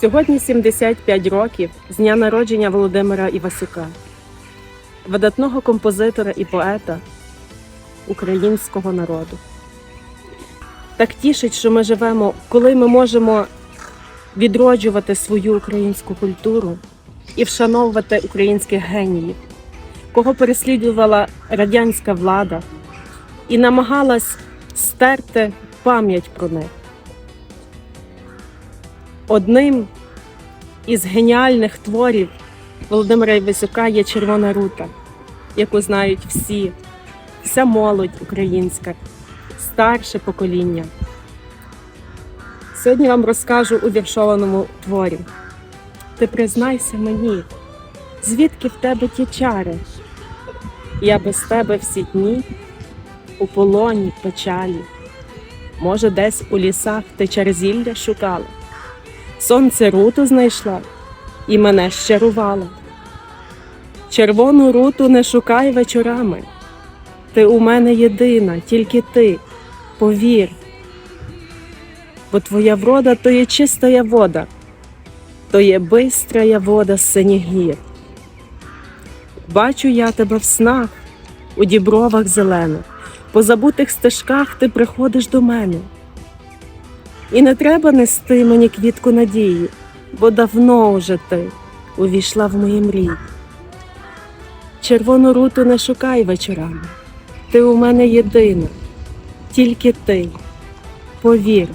Сьогодні 75 років з дня народження Володимира Івасюка, видатного композитора і поета українського народу. Так тішить, що ми живемо, коли ми можемо відроджувати свою українську культуру і вшановувати українських геніїв, кого переслідувала радянська влада і намагалась стерти пам'ять про них. Одним із геніальних творів Володимира Івасюка є Червона рута, яку знають всі, вся молодь українська, старше покоління. Сьогодні вам розкажу у віршованому творі. Ти признайся мені, звідки в тебе ті чари? Я без тебе всі дні у полоні печалі. Може, десь у лісах ти черзілля шукала, сонце руту знайшла і мене щарувала. Червону руту не шукай вечорами. Ти у мене єдина, тільки ти, повір. Бо твоя врода то є чистая вода, то є бистрая вода з синіх гір. Бачу я тебе в снах, у дібровах зелених, по забутих стежках ти приходиш до мене. І не треба нести мені квітку надії, бо давно уже ти увійшла в мої мрії. Червону руту не шукай вечорами, ти у мене єдина, тільки ти, повір.